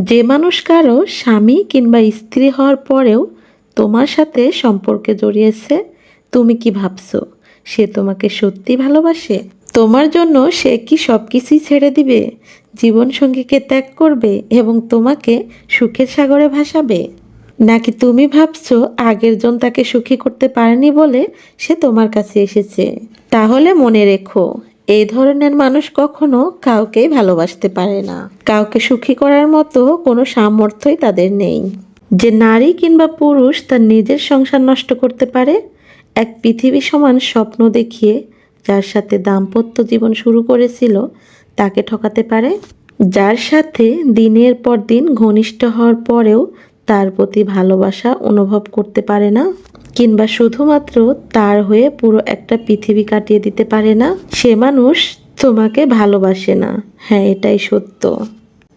যে মানুষ কারও স্বামী কিংবা স্ত্রী হওয়ার পরেও তোমার সাথে সম্পর্কে জড়িয়েছে, তুমি কি ভাবছ? সে তোমাকে সত্যি ভালোবাসে? তোমার জন্য সে কি সব কিছুই ছেড়ে দিবে? জীবনসঙ্গীকে ত্যাগ করবে এবং তোমাকে সুখের সাগরে ভাসাবে? নাকি তুমি ভাবছ আগের জন তাকে সুখী করতে পারেনি বলে সে তোমার কাছে এসেছে? তাহলে মনে রেখো এই ধরনের মানুষ কখনো কাউকেই ভালোবাসতে পারে না। কাউকে সুখী করার মতো কোনো সামর্থ্যই তাদের নেই। যে নারী কিংবা পুরুষ তার নিজের সংসার নষ্ট করতে পারে, এক পৃথিবী সমান স্বপ্ন দেখিয়ে যার সাথে দাম্পত্য জীবন শুরু করেছিল, তাকে ঠকাতে পারে। যার সাথে দিনের পর দিন ঘনিষ্ঠ হওয়ার পরেও তার প্রতি ভালোবাসা অনুভব করতে পারে না, কিংবা শুধুমাত্র তার হয়ে পুরো একটা পৃথিবী কাটিয়ে দিতে পারে না। সে মানুষ তোমাকে ভালোবাসে না। হ্যাঁ এটাই সত্য।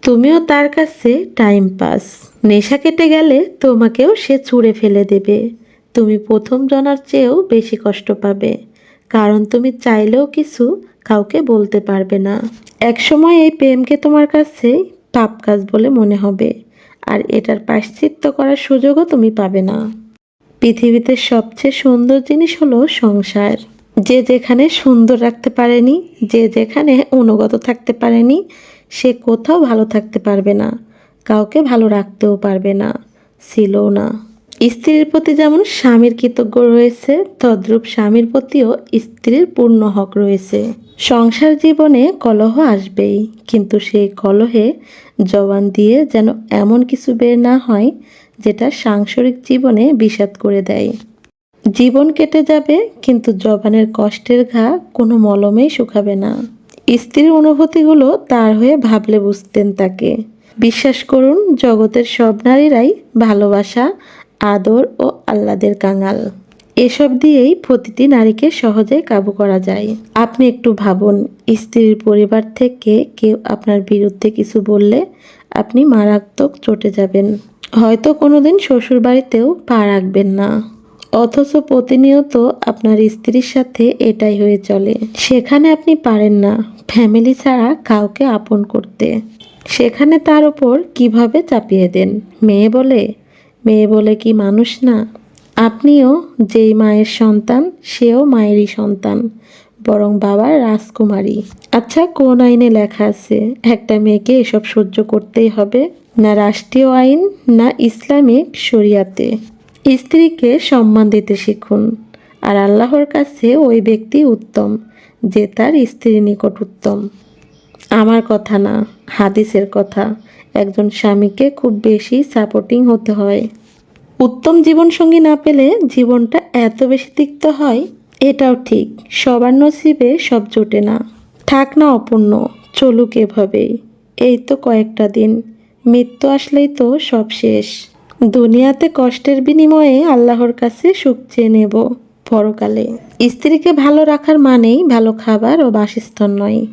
তুমিও তার কাছে টাইম পাস নেশা কেটে গেলে তোমাকেও সে ছুঁড়ে ফেলে দেবে। তুমি প্রথম জনার চেয়েও বেশি কষ্ট পাবে। কারণ তুমি চাইলেও কিছু কাউকে বলতে পারবে না। একসময় এই প্রেমকে তোমার কাছে পাপ কাজ বলে মনে হবে। আর এটার পাশ্চিত্য করার সুযোগও তুমি পাবে না। পৃথিবীতে সবচেয়ে সুন্দর জিনিস হলো সংসার। যে যেখানে সুন্দর রাখতে পারেনি, যে যেখানে অনুগত থাকতে পারেনি, সে কোথাও ভালো থাকতে পারবে না, কাউকে ভালো রাখতেও পারবে না, ছিলও না। স্ত্রীর প্রতি যেমন স্বামীর কৃতজ্ঞ রয়েছে, তদ্রূপ স্বামীর প্রতিও স্ত্রীর পূর্ণ হক রয়েছে। সংসার জীবনে কলহ আসবেই, কিন্তু সেই কলহে জবান দিয়ে যেন এমন কিছু বের না হয়, যেটা সাংসারিক জীবনে বিষাদ করে দেয়। জীবন কেটে যাবে, কিন্তু জবানের কষ্টের ঘা কোনো মলমেই শুকাবে না। স্ত্রীর অনুভূতিগুলো তার হয়ে ভাবলে বুঝতেন তাকে। বিশ্বাস করুন, জগতের সব নারীরাই ভালোবাসা, আদর ও আহ্লাদের কাঙাল। এসব দিয়েই প্রতিটি নারীকে সহজে কাবু করা যায়। আপনি একটু ভাবুন, স্ত্রীর পরিবার থেকে কেউ আপনার বিরুদ্ধে কিছু বললে আপনি মারাত্মক চটে যাবেন। হয়তো কোনোদিন শ্বশুর বাড়িতেও পা রাখবেন না। অথচ প্রতিনিয়ত আপনার স্ত্রীর সাথে এটাই হয়ে চলে। সেখানে আপনি পারেন না ফ্যামিলি ছাড়া কাউকে আপন করতে। সেখানে তার ওপর কীভাবে চাপিয়ে দেন? মেয়ে বলে? মেয়ে বলে কি মানুষ না? আপনিও যেই মায়ের সন্তান, সেও মায়েরই সন্তান, বরং বাবার রাজকুমারী। আচ্ছা কোন আইনে লেখা আছে? একটা মেয়েকে এসব সহ্য করতেই হবে, না রাষ্ট্রীয় আইন, না ইসলামিক শরিয়াতে। স্ত্রীকে সম্মান দিতে শিখুন, আর আল্লাহর কাছে ওই ব্যক্তি উত্তম, যে তার স্ত্রীর নিকট উত্তম। আমার কথা না, হাদিসের কথা। একজন স্বামীকে খুব বেশি সাপোর্টিং হতে হয়। উত্তম জীবনসঙ্গী না পেলে জীবনটা এত বেশি তিক্ত হয়, এটাও ঠিক। সবার নসিবে সব জোটে না। থাক না অপূর্ণ, চলুক এভাবেই। এই তো কয়েকটা দিন। মৃত্যু আসলেই তো সব শেষ। দুনিয়াতে কষ্টের বিনিময়ে আল্লাহর কাছে সুখ চেয়ে নেব পরকালে। স্ত্রীকে ভালো রাখার মানেই ভালো খাবার ও বাসস্থান নয়।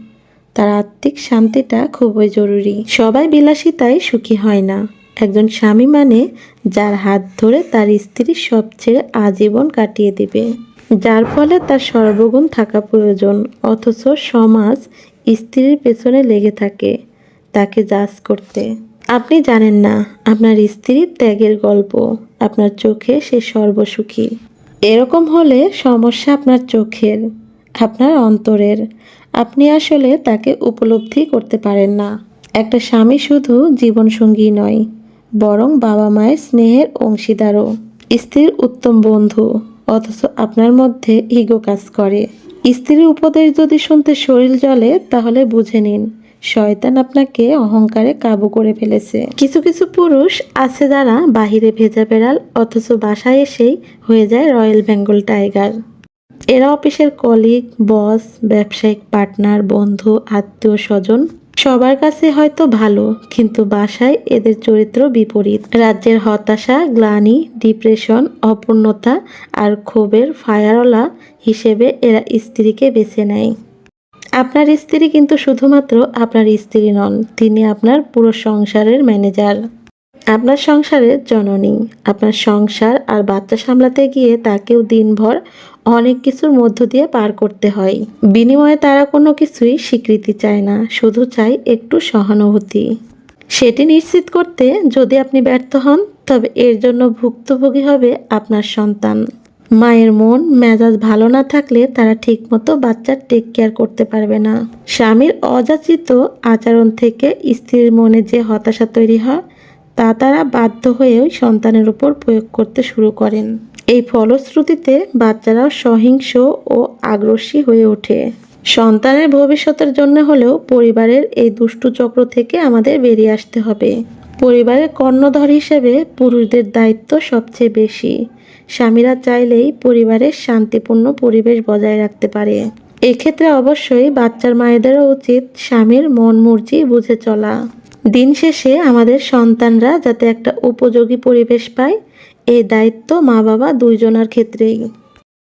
তার আত্মিক শান্তিটা খুবই জরুরি। সবাই বিলাসিতায় সুখী হয় না। একজন স্বামী মানে যার হাত ধরে তার স্ত্রী সব ছেড়ে আজীবন কাটিয়ে দিবে। যার ফলে তার সর্বগুণ থাকা প্রয়োজন, অথচ সমাজ স্ত্রীর পেছনে লেগে থাকে তাকে জাজ করতে। আপনি জানেন না, আপনার স্ত্রীর ত্যাগের গল্প, আপনার চোখে সে সর্বসুখী। এরকম হলে সমস্যা আপনার চোখের, আপনার অন্তরের। আপনি আসলে তাকে উপলব্ধি করতে পারেন না। একটা স্বামী শুধু জীবনসঙ্গী নয় বরং বাবা মায়ের স্নেহের অংশীদারও। স্ত্রীর উত্তম বন্ধু, অথচ আপনার মধ্যে ইগো কাজ করে। স্ত্রীর উপদেশ যদি শুনতে শরীর জ্বলে, তাহলে বুঝে নিন, শয়তান আপনাকে অহংকারে কাবু করে ফেলেছে। কিছু কিছু পুরুষ আছে যারা বাহিরে ভেজা বেড়াল, অথচ বাসায় এসেই হয়ে যায় রয়্যাল বেঙ্গল টাইগার। এরা অফিসের কলিগ, বস, ব্যবসায়িক পার্টনার, বন্ধু আত্মীয় স্বজন সবার কাছে হয়তো ভালো, কিন্তু বাসায় এদের চরিত্র বিপরীত। রাজ্যের হতাশা, গ্লানি, ডিপ্রেশন, অপূর্ণতা আর ক্ষোভের ফায়ারওয়ালা হিসেবে এরা স্ত্রীকে বেছে নেয়। আপনার স্ত্রী কিন্তু শুধুমাত্র আপনার স্ত্রী নন, তিনি আপনার পুরো সংসারের ম্যানেজার। আপনার সংসারের জননী। আপনার সংসার আর বাচ্চা সামলাতে গিয়ে তাকেও দিনভর অনেক কিছুর মধ্য দিয়ে পার করতে হয়। বিনিময়ে তারা কোনো কিছুই স্বীকৃতি চায় না, শুধু চায় একটু সহানুভূতি। সেটি নিশ্চিত করতে যদি আপনি ব্যর্থ হন, তবে এর জন্য ভুক্তভোগী হবে আপনার সন্তান। মায়ের মন, মেজাজ ভালো না থাকলে তারা ঠিকমতো বাচ্চার টেক কেয়ার করতে পারবে না। স্বামীর অযাচিত আচরণ থেকে স্ত্রীর মনে যে হতাশা তৈরি হয় তা তারা বাধ্য হয়েও সন্তানের উপর প্রয়োগ করতে শুরু করেন। এই ফলশ্রুতিতে বাচ্চারাও সহিংস ও আগ্রাসী হয়ে ওঠে। সন্তানের ভবিষ্যতের জন্য হলেও পরিবারের এই দুষ্টু চক্র থেকে আমাদের বেরিয়ে আসতে হবে। পরিবারের কর্ণধর হিসেবে পুরুষদের দায়িত্ব সবচেয়ে বেশি। স্বামীরা চাইলেই পরিবারের শান্তিপূর্ণ পরিবেশ বজায় রাখতে পারে। এক্ষেত্রে অবশ্যই বাচ্চার মায়েদেরও উচিত স্বামীর মন মর্জি বুঝে চলা। দিন শেষে আমাদের সন্তানরা যাতে একটা উপযোগী পরিবেশ পায় এই দায়িত্ব মা বাবা দুইজনের ক্ষেত্রেই।